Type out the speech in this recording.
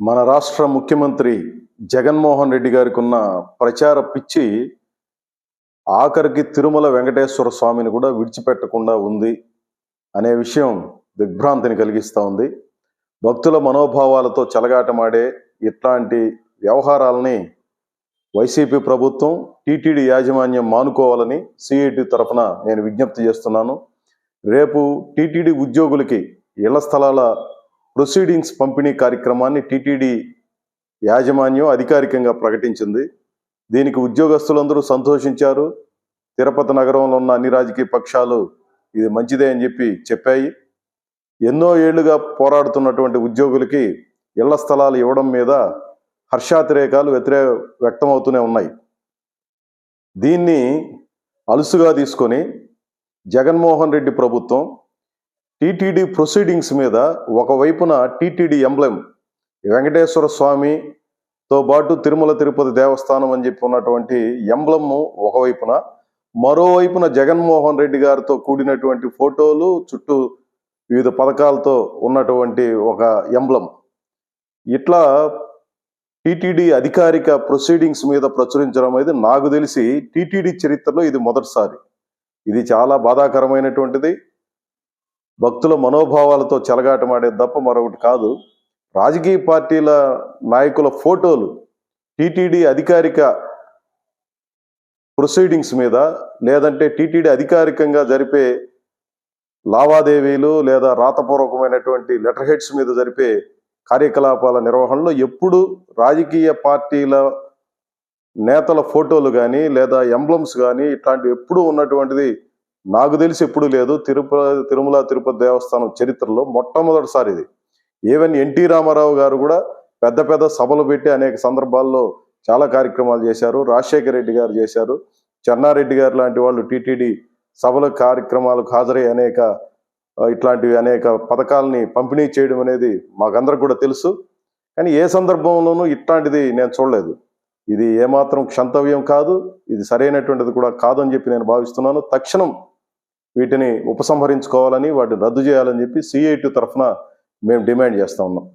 మన రాష్ట్ర ముఖ్యమంత్రి జగన్మోహన్ రెడ్డి గారికి ఉన్న ప్రచార పిచ్చి ఆఖరికి తిరుమల వెంకటేశ్వర స్వామిని కూడా విడిచిపెట్టకుండా ఉంది అనే విషయం దిగ్భ్రాంతిని కలిగిస్తూ ఉంది. భక్తుల మనోభావాలతో చెలగాటమాడే ఇట్లాంటి వ్యవహారాలని వైసీపీ ప్రభుత్వం టీటీడీ యాజమాన్యం మానుకోవాలని సిఐటి తరఫున నేను విజ్ఞప్తి చేస్తున్నాను. రేపు టీటీడీ ఉద్యోగులకి ఇళ్ళ స్థలాల ప్రొసీడింగ్స్ పంపిణీ కార్యక్రమాన్ని టీటీడీ యాజమాన్యం అధికారికంగా ప్రకటించింది. దీనికి ఉద్యోగస్తులందరూ సంతోషించారు. తిరుపతి నగరంలో ఉన్న అన్ని రాజకీయ పక్షాలు ఇది మంచిదే అని చెప్పి చెప్పాయి. ఎన్నో ఏళ్ళుగా పోరాడుతున్నటువంటి ఉద్యోగులకి ఇళ్ళ స్థలాలు ఇవ్వడం మీద హర్షాతిరేకాలు వ్యతిరేక వ్యక్తమవుతూనే ఉన్నాయి. దీన్ని అలుసుగా తీసుకొని జగన్మోహన్ రెడ్డి ప్రభుత్వం టీటీడీ ప్రొసీడింగ్స్ మీద ఒకవైపున టీటీడీ ఎంబ్లెమ్ వెంకటేశ్వర స్వామితో పాటు తిరుమల తిరుపతి దేవస్థానం అని చెప్పి ఉన్నటువంటి ఎంబ్లమ్ ఒకవైపున మరోవైపున జగన్మోహన్ రెడ్డి గారితో కూడినటువంటి ఫోటోలు చుట్టూ వివిధ పథకాలతో ఉన్నటువంటి ఒక ఎంబ్లం ఇట్లా టీటీడీ అధికారిక ప్రొసీడింగ్స్ మీద ప్రచురించడం అనేది నాకు తెలిసి టీటీడీ చరిత్రలో ఇది మొదటిసారి. ఇది చాలా బాధాకరమైనటువంటిది. భక్తుల మనోభావాలతో చెలగాటమాడేది తప్ప మరొకటి కాదు. రాజకీయ పార్టీల నాయకుల ఫోటోలు టీటీడీ అధికారిక ప్రొసీడింగ్స్ మీద లేదంటే టీటీడీ అధికారికంగా జరిపే లావాదేవీలు లేదా రాతపూర్వకమైనటువంటి లెటర్ హెడ్స్ మీద జరిపే కార్యకలాపాల నిర్వహణలో ఎప్పుడు రాజకీయ పార్టీల నేతల ఫోటోలు కానీ లేదా ఎంబ్లమ్స్ కానీ ఇట్లాంటివి ఎప్పుడు ఉన్నటువంటిది నాకు తెలిసి ఎప్పుడు లేదు. తిరుపతి తిరుమల తిరుపతి దేవస్థానం చరిత్రలో మొట్టమొదటిసారి ఇది. ఈవెన్ ఎన్టీ రామారావు గారు కూడా పెద్ద పెద్ద సభలు పెట్టి అనేక సందర్భాల్లో చాలా కార్యక్రమాలు చేశారు. రాజశేఖర రెడ్డి గారు చేశారు. చెన్నారెడ్డి గారు లాంటి వాళ్ళు టీటీడీ సభల కార్యక్రమాలకు హాజరై అనేక ఇట్లాంటివి అనేక పథకాలని పంపిణీ చేయడం అనేది మాకందరికి కూడా తెలుసు. కానీ ఏ సందర్భంలోనూ ఇట్లాంటిది నేను చూడలేదు. ఇది ఏమాత్రం క్షంతవ్యం కాదు. ఇది సరైనటువంటిది కూడా కాదని చెప్పి నేను భావిస్తున్నాను. తక్షణం వీటిని ఉపసంహరించుకోవాలని వాటిని రద్దు చేయాలని చెప్పి సిఐటి తరఫున మేము డిమాండ్ చేస్తా ఉన్నాం.